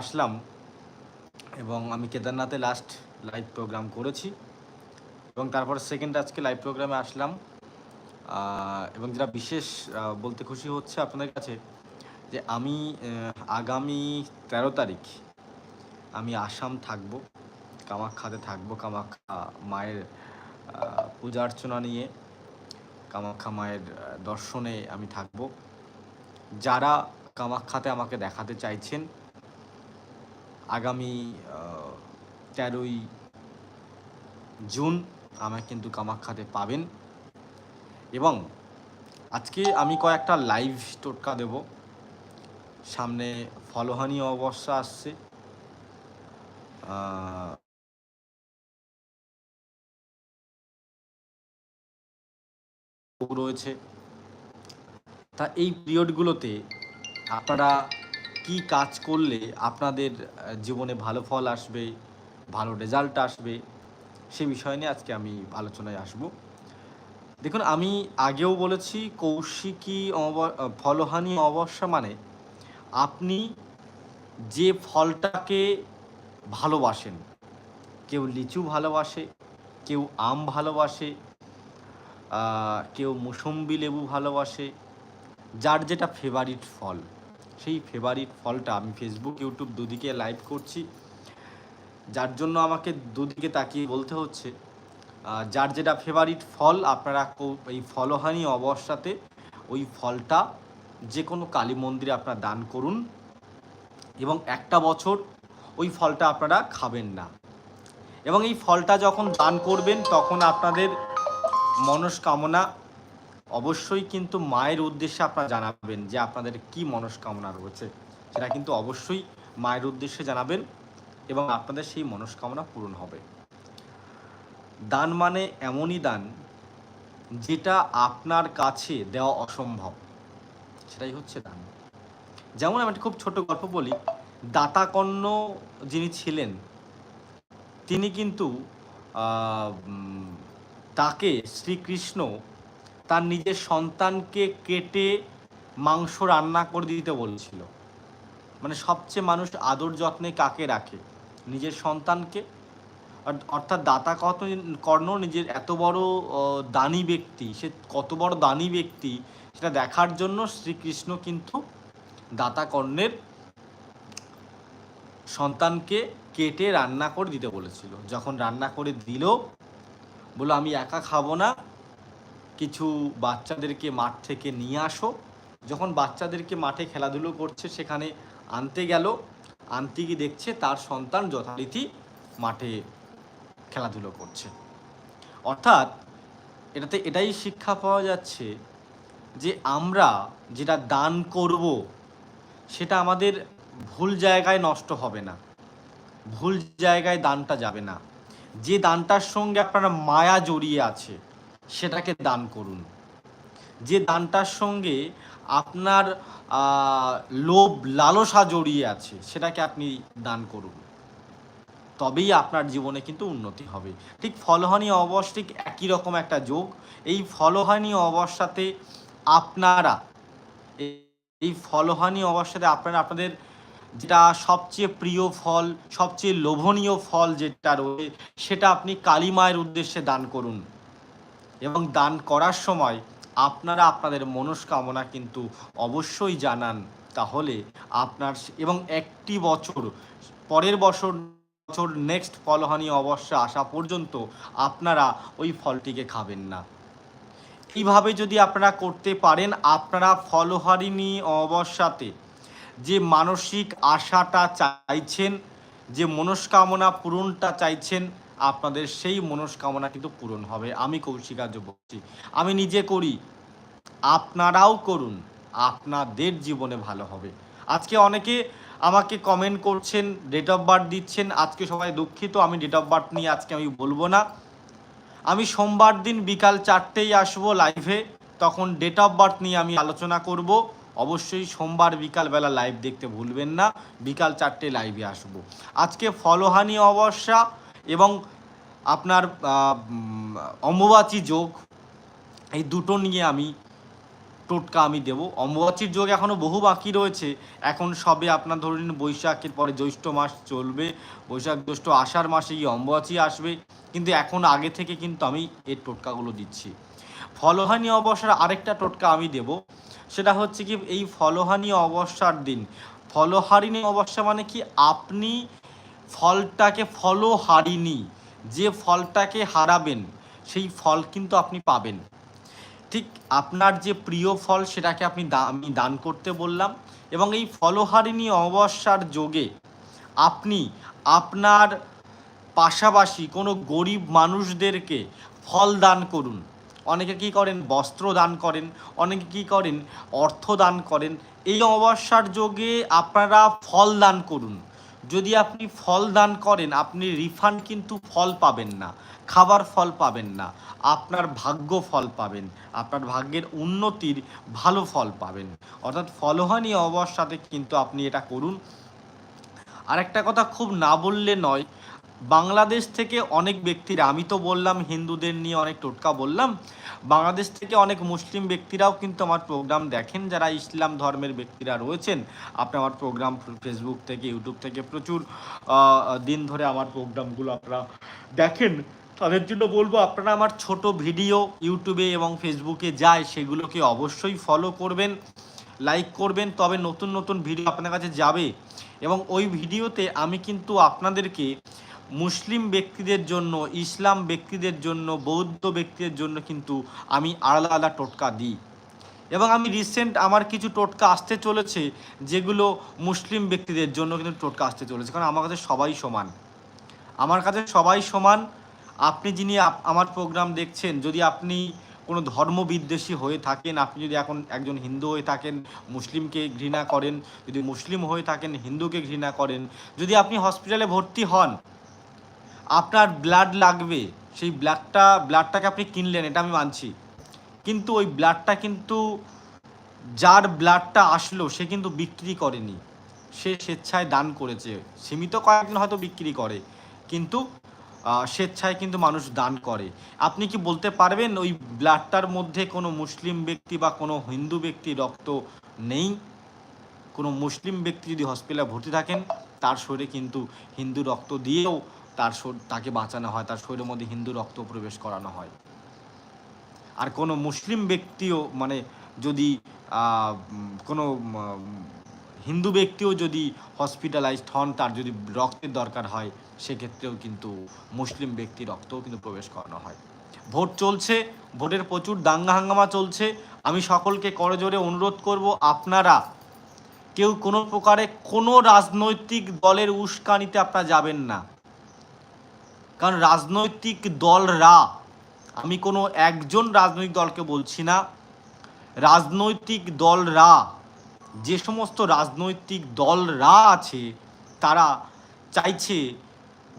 আসলাম এবং আমি কেদারনাথে last live programme করেছি এবং তারপর সেকেন্ড আজকে লাইভ প্রোগ্রামে আসলাম। এবং যেটা বিশেষ বলতে খুশি হচ্ছে আপনাদের কাছে যে আমি আগামী তেরো তারিখ আমি আসাম থাকব, কামাখ্যাতে থাকব, কামাখ্যা মায়ের পূজা অর্চনা নিয়ে, কামাখ্যা মায়ের দর্শনে আমি থাকব। যারা কামাখ্যাতে আমাকে দেখাতে চাইছেন আগামী তেরোই জুন আমাকে কিন্তু কামাখ্যাতে পাবেন। এবং আজকে আমি কয়েকটা লাইভ টোটকা দেব। সামনে ফলহানি অবস্থা আসছে। রয়েছে। তা এই পিরিয়ডগুলোতে আপনারা কি কাজ করলে আপনাদের জীবনে ভালো ফল আসবে, ভালো রেজাল্ট আসবে, সে বিষয় নিয়ে আজকে আমি আলোচনায় আসব। দেখুন, আমি আগেও বলেছি, কৌশিকী অব- ফলহানি অবস্যা মানে আপনি যে ফলটাকে ভালোবাসেন, কেউ লিচু ভালোবাসে, কেউ আম ভালোবাসে কেউ মুসম্বি লেবু ভালোবাসে, যার যেটা ফেভারিট ফল। সেই ফেভারিট ফলটা আমি ফেসবুক ইউটিউব দুদিকে লাইভ করছি। যার জন্য আমাকে দুদিকে তাকিয়ে বলতে হচ্ছে যার যেটা ফেভারিট ফল, আপনারা এই ফলহানি অবস্থাতে, ওই ফলটা যে কোনো কালী মন্দিরে আপনারা দান করুন এবং একটা বছর ওই ফলটা আপনারা খাবেন না। এবং এই ফলটা যখন দান করবেন, তখন আপনাদের মনস্কামনা অবশ্যই কিন্তু মায়ের উদ্দেশ্যে আপনারা জানাবেন যে আপনাদের কি মনস্কামনা রয়েছে। সেটা কিন্তু অবশ্যই মায়ের উদ্দেশ্যে জানাবেন এবং আপনাদের সেই মনস্কামনা পূরণ হবে। দান মানে এমনই দান যেটা আপনার কাছে দেওয়া অসম্ভব। সেটাই হচ্ছে দান। যেমন আমি একটা খুব ছোট গল্প বলি, দাতাকর্ণ যিনি ছিলেন, তিনি কিন্তু তাকে শ্রীকৃষ্ণ তার নিজের সন্তানকে কেটে মাংস রান্না করে দিতে বলেছিল। মানে সবচেয়ে মানুষ আদর যত্নে কাকে রাখে? নিজের সন্তানকে? অর্থাৎ দাতা কত কর্ণ নিজের এত বড় দানী ব্যক্তি, সে কত বড় দানি ব্যক্তি, সেটা দেখার জন্য শ্রীকৃষ্ণ কিন্তু দাতা কর্ণের সন্তানকে কেটে রান্না করে দিতে বলেছিল। যখন রান্না করে দিল, বলল, আমি একা খাব না কিছু বাচ্চাদেরকে মাঠ থেকে নিয়ে আসো। যখন বাচ্চাদেরকে মাঠে খেলাধুলো করছে, সেখানে আনতে গেল। আনতে গিয়ে দেখছে তার সন্তান যথারীতি মাঠে খেলাধুলো করছে। অর্থাৎ এটাতে এটাই শিক্ষা পাওয়া যাচ্ছে যে আমরা যেটা দান করব, সেটা আমাদের ভুল জায়গায় নষ্ট হবে না। ভুল জায়গায় দানটা যাবে না। যে দানটার সঙ্গে আপনার মায়া জড়িয়ে আছে সেটাকে দান করুন। যে দানটার সঙ্গে আপনার লোভ, লালসা জড়িয়ে আছে, সেটাকে আপনি দান করুন। তবেই আপনার জীবনে কিন্তু উন্নতি হবে। ঠিক ফলহানি অবস্থা ঠিক একই রকম একটা যোগ। এই ফলহানি অবস্থাতে আপনারা, এই ফলহানি অবস্থাতে আপনারা আপনাদের যেটা সবচেয়ে প্রিয় ফল, সবচেয়ে লোভনীয় ফল যেটা রয়েছে, সেটা আপনি কালী মায়ের উদ্দেশ্যে দান করুন। এবং দান করার সময় আপনারা আপনাদের মনস্কামনা কিন্তু অবশ্যই জানান। তাহলে আপনার এবং একটি বছর, পরের বছর বছর নেক্সট ফলহানি অবশ্যই আসা পর্যন্ত আপনারা ওই ফলটিকে খাবেন না। এইভাবে যদি আপনারা করতে পারেন, আপনারা ফলহারিণী অবস্যাতে যে মানসিক আশাটা চাইছেন, যে মনস্কামনা পূরণটা চাইছেন আপনাদের সেই মনস্কামনা কিন্তু পূরণ হবে। আমি কৌশিকার্য বলছি। আমি নিজে করি। আপনারাও করুন। আপনাদের জীবনে ভালো হবে। আজকে অনেকে আমাকে কমেন্ট করছেন ডেট অফ বার্থ দিচ্ছেন। আজকে সবাই দুঃখিত। আমি ডেট অফ বার্থ নিয়ে আজকে আমি বলব না। আমি সোমবার দিন বিকাল চারটেই আসব লাইভে তখন ডেট অফ বার্থ নিয়ে আমি আলোচনা করব। অবশ্যই সোমবার বিকালবেলা লাইভ দেখতে ভুলবেন না। বিকাল চারটে লাইভে আসব। আজকে ফলহানি অবস্যা এবং আপনার অম্বুবাচী যোগ, এই দুটো নিয়ে আমি টোটকা আমি দেবো। অম্বুবাচীর যোগ এখনও বহু বাকি রয়েছে। এখন সবে আপনার ধরে নিন বৈশাখের পরে জ্যৈষ্ঠ মাস চলবে। বৈশাখ, জ্যৈষ্ঠ, আষাঢ় মাসে গিয়ে অম্বুবাচী আসবে। কিন্তু এখন আগে থেকে কিন্তু আমি এর টোটকাগুলো দিচ্ছি। ফলহানি অবসর আরেকটা টোটকা আমি দেব। সেটা হচ্ছে কি, এই ফলহানি অবস্যার দিন। ফলহারিণী অবস্থা মানে কি, আপনি ফলটাকে ফলও হারিনি, যে ফলটাকে হারাবেন, সেই ফল কিন্তু আপনি পাবেন। ঠিক আপনার যে প্রিয় ফল সেটাকে আপনি আমি দান করতে বললাম এবং এই ফলহারিণী অমাবস্যার যোগে আপনি আপনার পাশাপাশি কোনো গরিব মানুষদেরকে ফল দান করুন। অনেকে কি করেন? বস্ত্র দান করেন, অনেকে কি করেন? অর্থ দান করেন। এই অমাবস্যার যোগে আপনারা ফল দান করুন। যদি আপনি ফল দান করেন, আপনি রিফান্ড কিন্তু ফল পাবেন না, খাবার ফল পাবেন না, আপনার ভাগ্য ফল পাবেন, আপনার ভাগ্যের উন্নতির ভালো ফল পাবেন। অর্থাৎ ফলহানি অবস্থাতে কিন্তু আপনি এটা করুন। আরেকটা কথা খুব না বললে নয় বাংলাদেশ থেকে অনেক ব্যক্তিরা, আমি তো বললাম, হিন্দুদের নিয়ে অনেক টোটকা বললাম, বাংলাদেশ থেকে অনেক মুসলিম ব্যক্তিরাও কিন্তু আমার প্রোগ্রাম দেখেন, যারা ইসলাম ধর্মের ব্যক্তিরা রয়েছেন। আপনি আমার প্রোগ্রাম ফেসবুক থেকে ইউটিউব থেকে প্রচুর দিন ধরে আমার প্রোগ্রামগুলো আপনারা দেখেন। তাদের জন্য বলব, আপনারা আমার ছোট ভিডিও ইউটিউবে এবং ফেসবুকে যায় সেগুলোকে অবশ্যই ফলো করবেন লাইক করবেন, তবে নতুন নতুন ভিডিও আপনার কাছে যাবে। এবং ওই ভিডিওতে আমি কিন্তু আপনাদেরকে মুসলিম ব্যক্তিদের জন্য, ইসলাম ব্যক্তিদের জন্য, বৌদ্ধ ব্যক্তিদের জন্য কিন্তু আমি আলাদা আলাদা টোটকা দিই। এবং আমি রিসেন্ট আমার কিছু টোটকা আসতে চলেছে, যেগুলো মুসলিম ব্যক্তিদের জন্য কিন্তু টোটকা আসতে চলেছে। কারণ আমার কাছে সবাই সমান। আমার কাছে সবাই সমান। আপনি যিনি আমার প্রোগ্রাম দেখছেন, যদি আপনি কোনো ধর্ম বিদ্বেষী হয়ে থাকেন, আপনি যদি এখন একজন হিন্দু হয়ে থাকেন, মুসলিমকে ঘৃণা করেন, যদি মুসলিম হয়ে থাকেন, হিন্দুকে ঘৃণা করেন, যদি আপনি হসপিটালে ভর্তি হন আপনার ব্লাড লাগবে, সেই ব্লাডটা ব্লাডটাকে আপনি কিনলেন, এটা আমি মানছি। কিন্তু ওই ব্লাডটা কিন্তু, যার ব্লাডটা আসলো, সে কিন্তু বিক্রি করেনি। সে স্বেচ্ছায় দান করেছে। সীমিত কয়েকজন হয়তো বিক্রি করে, কিন্তু স্বেচ্ছায় কিন্তু মানুষ দান করে। আপনি কি বলতে পারবেন, ওই ব্লাডটার মধ্যে কোনো মুসলিম ব্যক্তি বা কোনো হিন্দু ব্যক্তি রক্ত নেই? কোনো মুসলিম ব্যক্তি যদি হসপিটালে ভর্তি থাকেন, তার শরীরে কিন্তু হিন্দু রক্ত দিয়েও তার তাকে বাঁচানো হয়, তার শরীরের মধ্যে হিন্দু রক্ত প্রবেশ করানো হয়। আর কোনো মুসলিম ব্যক্তিও মানে যদি কোনো হিন্দু ব্যক্তিও যদি হসপিটালাইজড হন, তার যদি রক্তের দরকার হয়, সেক্ষেত্রেও কিন্তু মুসলিম ব্যক্তির রক্তও কিন্তু প্রবেশ করানো হয়। ভোট চলছে, ভোটের প্রচুর দাঙ্গা হাঙ্গামা চলছে। আমি সকলকে করজোরে অনুরোধ করব, আপনারা কেউ কোনো প্রকারে কোনো রাজনৈতিক দলের উস্কানিতে আপনারা যাবেন না। কারণ রাজনৈতিক দলরা, আমি কোনো একজন রাজনৈতিক দলকে বলছি না, রাজনৈতিক দলরা, যে সমস্ত রাজনৈতিক দলরা আছে, তারা চাইছে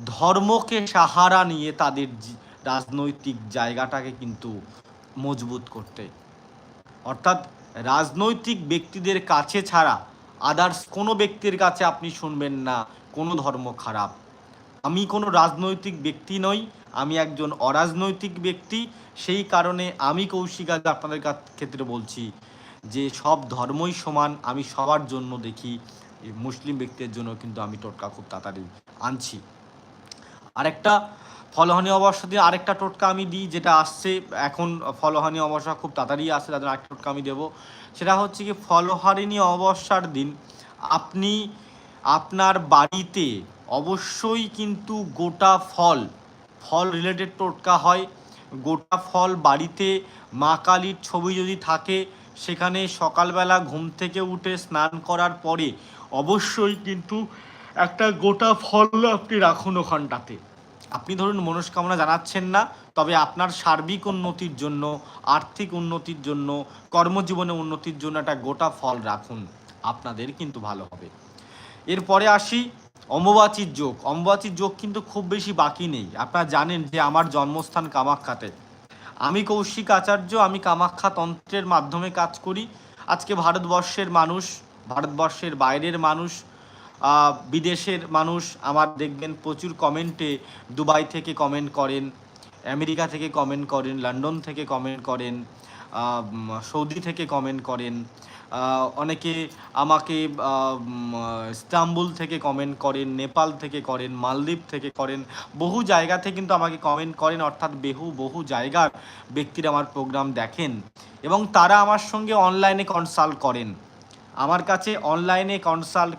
ধর্মকে সাহারা নিয়ে তাদের রাজনৈতিক জায়গাটাকে কিন্তু মজবুত করতে। অর্থাৎ রাজনৈতিক ব্যক্তিদের কাছে ছাড়া, আদার্স কোনো ব্যক্তির কাছে আপনি শুনবেন না, কোনো ধর্ম খারাপ। আমি কোনো রাজনৈতিক ব্যক্তি নই, আমি একজন অরাজনৈতিক ব্যক্তি, সেই কারণে আমি কৌশিক আজ আপনাদের ক্ষেত্রে বলছি যে সব ধর্মই সমান, আমি সবার জন্য দেখি মুসলিম ব্যক্তির জন্য কিন্তু আমি টোটকা খুব তাড়াতাড়ি আনছি। আরেকটা ফলহানি অবস্থা দিয়ে আরেকটা টোটকা আমি দিই, যেটা আসছে, এখন ফলহানি অবস্থা খুব তাড়াতাড়ি আসছে, তাদের আরেকটা টোটকা আমি দেবো। সেটা হচ্ছে কি, ফলহারিণী অবস্যার দিন, আপনি আপনার বাড়িতে অবশ্যই কিন্তু গোটা ফল ফল রিলেটেড টোটকা হয়। গোটা ফল বাড়িতে মা কালীর ছবি যদি থাকে, সেখানে সকালবেলা ঘুম থেকে উঠে স্নান করার পরে অবশ্যই কিন্তু একটা গোটা ফল আপনি রাখুন ওখানটাতে। আপনি ধরুন মনস্কামনা জানাচ্ছেন না, তবে আপনার সার্বিক উন্নতির জন্য, আর্থিক উন্নতির জন্য, কর্মজীবনে উন্নতির জন্য একটা গোটা ফল রাখুন। আপনাদের কিন্তু ভালো হবে। এরপরে আসি অম্বুবাচীর যোগ। অম্বুবাচীর যোগ কিন্তু খুব বেশি বাকি নেই। আপনারা জানেন যে আমার জন্মস্থান কামাখ্যাতে। আমি কৌশিক আচার্য, আমি কামাখ্যা তন্ত্রের মাধ্যমে কাজ করি। আজকে ভারতবর্ষের মানুষ, ভারতবর্ষের বাইরের মানুষ বিদেশের মানুষ আমার দেখবেন প্রচুর কমেন্টে দুবাই থেকে কমেন্ট করেন, আমেরিকা থেকে কমেন্ট করেন, লন্ডন থেকে কমেন্ট করেন সৌদি থেকে কমেন্ট করেন। অনেকে আমাকে ইস্তাম্বুল থেকে কমেন্ট করেন, নেপাল থেকে করেন, মালদ্বীপ থেকে করেন, বহু জায়গা থেকে কিন্তু আমাকে কমেন্ট করেন, অর্থাৎ বহু বহু জায়গার ব্যক্তিরা আমার প্রোগ্রাম দেখেন এবং তারা আমার সঙ্গে অনলাইনে কনসাল্ট করেন। আমার কাছে অনলাইনে কনসাল্ট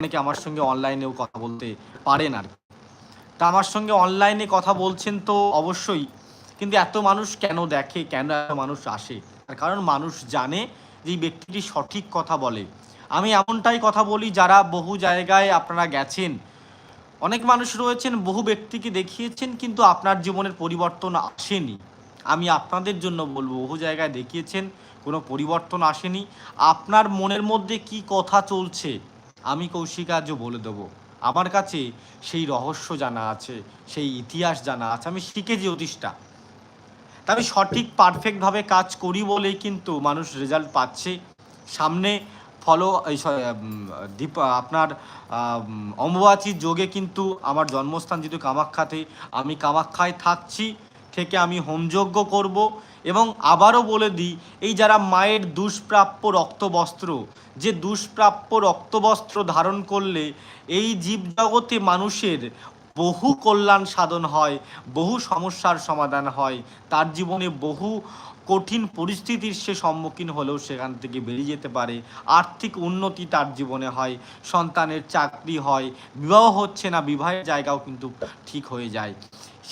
অনেকে আমার সঙ্গে অনলাইনেও কথা বলতে পারেন আর। তা আমার সঙ্গে অনলাইনে কথা বলছেন তো অবশ্যই। কিন্তু এত মানুষ কেন দেখে, কেন এত মানুষ আসে? তার কারণ মানুষ জানে যে ব্যক্তিটি সঠিক কথা বলে। আমি এমনটাই কথা বলি যারা বহু জায়গায় আপনারা গেছেন। অনেক মানুষ রয়েছেন, বহু ব্যক্তিকে দেখিয়েছেন, কিন্তু আপনার জীবনের পরিবর্তন আসেনি। আমি আপনাদের জন্য বলব, বহু জায়গায় দেখিয়েছেন, কোনো পরিবর্তন আসেনি। আপনার মনের মধ্যে কি কথা চলছে? আমি কৌশিক আজও বলে দেবো, আমার কাছে সেই রহস্য জানা আছে, সেই ইতিহাস জানা আছে। আমি শিখেছি জ্যোতিষটা তা আমি সঠিক পারফেক্টভাবে কাজ করি বলেই কিন্তু মানুষ রেজাল্ট পাচ্ছে। সামনে ফলো দীপ, আপনার অম্বুবাচীর যোগে কিন্তু আমার জন্মস্থান যেহেতু কামাখ্যাতে, আমি কামাখ্যায় থাকছি, থেকে আমি হোমযজ্ঞ করব এবং আবারও বলে দিই, এই যারা মায়ের দুষ্প্রাপ্য রক্তবস্ত্র, যে দুষ্প্রাপ্য রক্তবস্ত্র ধারণ করলে এই জীবজগতে মানুষের বহু কল্যাণ সাধন হয়, বহু সমস্যার সমাধান হয়। তার জীবনে বহু কঠিন পরিস্থিতির সে সম্মুখীন হলেও সেখান থেকে বেরিয়ে যেতে পারে। আর্থিক উন্নতি তার জীবনে হয়, সন্তানের চাকরি হয়, বিবাহ হচ্ছে না, বিবাহের জায়গাও কিন্তু ঠিক হয়ে যায়।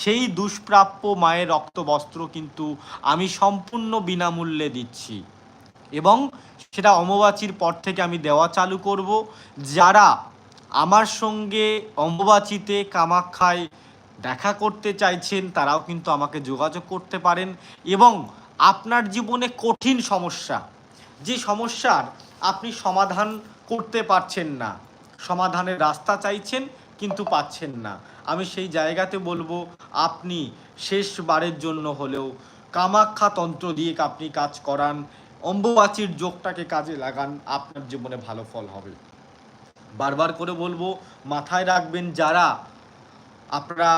সেই দুষ্প্রাপ্য মায়ের রক্তবস্ত্র কিন্তু আমি সম্পূর্ণ বিনামূল্যে দিচ্ছি এবং সেটা অম্বুবাচীর পর থেকে আমি দেওয়া চালু করব। যারা আমার সঙ্গে অম্বুবাচীতে কামাখ্যায় দেখা করতে চাইছেন, তারাও কিন্তু আমাকে যোগাযোগ করতে পারেন এবং আপনার জীবনে কঠিন সমস্যা, যে সমস্যার আপনি সমাধান করতে পারছেন না, সমাধানের রাস্তা চাইছেন কিন্তু পাচ্ছেন না। আমি সেই জায়গাতে বলব, আপনি শেষবারের জন্য হলেও কামাখ্যা তন্ত্র দিয়ে আপনি কাজ করান, অম্বুবাচীর যোগটাকে কাজে লাগান, আপনার জীবনে ভালো ফল হবে। বারবার করে বলব, মাথায় রাখবেন যারা আপনারা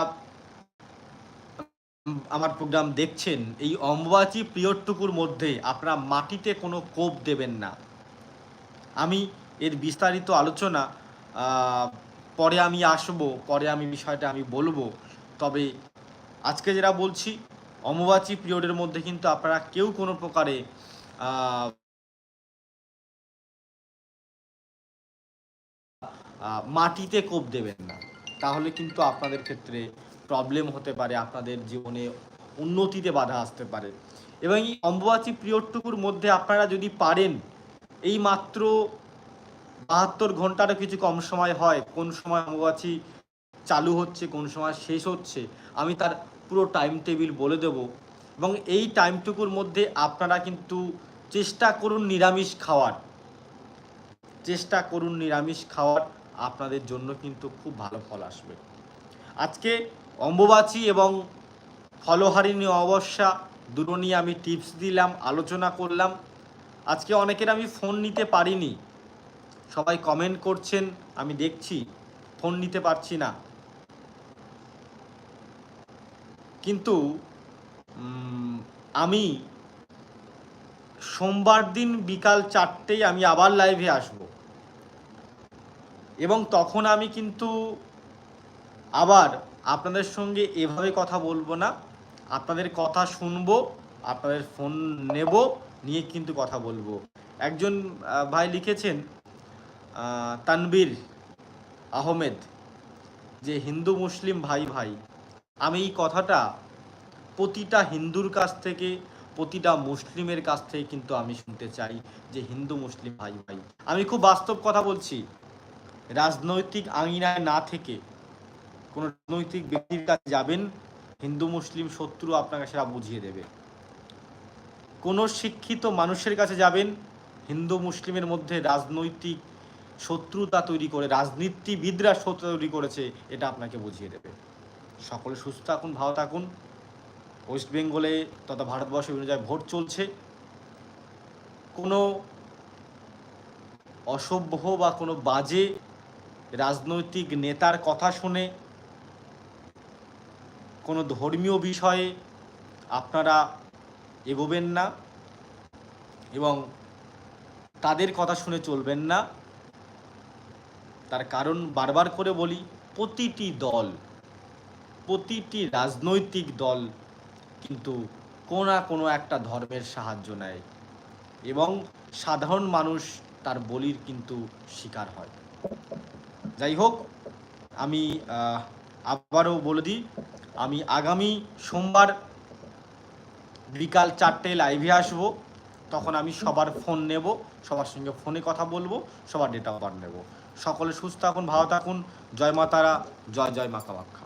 আমার প্রোগ্রাম দেখছেন, এই অম্বাচী পিরিয়ডটুকুর মধ্যে আপনারা মাটিতে কোনো কোপ দেবেন না। আমি এর বিস্তারিত আলোচনা পরে আমি আসব, পরে আমি বিষয়টা আমি বলব। তবে আজকে যেটা বলছি, অম্বুবাচী পিরিয়ডের মধ্যে কিন্তু আপনারা কেউ কোনো প্রকারে মাটিতে কোপ দেবেন না। তাহলে কিন্তু আপনাদের ক্ষেত্রে প্রবলেম হতে পারে, আপনাদের জীবনে উন্নতিতে বাধা আসতে পারে। এবং এই অম্বুবাচী পিরিয়ডটুকুর মধ্যে আপনারা যদি পারেন, এই মাত্র বাহাত্তর ঘন্টারও কিছু কম সময় হয়, কোন সময় অম্বুবাচী চালু হচ্ছে, কোন সময় শেষ হচ্ছে, আমি তার পুরো টাইম টেবিল বলে দেব। এবং এই টাইমটুকুর মধ্যে আপনারা কিন্তু চেষ্টা করুন নিরামিষ খাওয়ার। চেষ্টা করুন নিরামিষ খাওয়ার। আপনাদের জন্য কিন্তু খুব ভালো ফল আসবে। আজকে অম্বুবাচী এবং ফলহারিণী অবস্যা দুটো নিয়ে আমি টিপস দিলাম, আলোচনা করলাম। আজকে অনেকের আমি ফোন নিতে পারিনি। সবাই কমেন্ট করছেন, আমি দেখছি ফোন নিতে পারছি না। কিন্তু আমি সোমবার দিন বিকাল চারটেই আমি আবার লাইভে আসব। এবং তখন আমি কিন্তু আবার আপনাদের সঙ্গে এভাবে কথা বলব না। আপনাদের কথা শুনব, আপনাদের ফোন নেব, নিয়ে কিন্তু কথা বলব। একজন ভাই লিখেছেন তানবীর আহমেদ যে, হিন্দু, মুসলিম, ভাই ভাই, আমি এই কথাটা প্রতিটা হিন্দুর কাছ থেকে, প্রতিটা মুসলিমের কাছ থেকে কিন্তু আমি শুনতে চাই যে, হিন্দু, মুসলিম, ভাই ভাই। আমি খুব বাস্তব কথা বলছি। রাজনৈতিক আঙিনায় না থেকে কোনো রাজনৈতিক ব্যক্তির কাছে যাবেন, হিন্দু, মুসলিম, শত্রু আপনাকে সেটা বুঝিয়ে দেবে। কোনো শিক্ষিত মানুষের কাছে যাবেন, হিন্দু, মুসলিমের মধ্যে রাজনৈতিক শত্রুতা তৈরি করে, রাজনীতিবিদরা শত্রুতা তৈরি করেছে, এটা আপনাকে বুঝিয়ে দেবে। সকলে সুস্থ থাকুন, ভালো থাকুন। ওয়েস্ট বেঙ্গলে তথা ভারতবর্ষে বিভিন্ন জায়গায় ভোট চলছে। কোনো অসভ্য বা কোনো বাজে রাজনৈতিক নেতার কথা শুনে কোনো ধর্মীয় বিষয়ে আপনারা এগোবেন না এবং তাদের কথা শুনে চলবেন না। তার কারণ বারবার করে বলি, প্রতিটি দল, প্রতিটি রাজনৈতিক দল কিন্তু কোনো না কোনো একটা ধর্মের সাহায্য নেয় এবং সাধারণ মানুষ তার বলির কিন্তু শিকার হয়। যাই হোক আমি আবারও বলে দিই, আমি আগামী সোমবার বিকাল চারটে লাইভে আসব। তখন আমি সবার ফোন নেব, সবার সঙ্গে ফোনে কথা বলব, সবার ডেটা অফ নেব। সকলে সুস্থ থাকুন, ভালো থাকুন। জয় মা তারা জয় জয় মা কামাখ্যা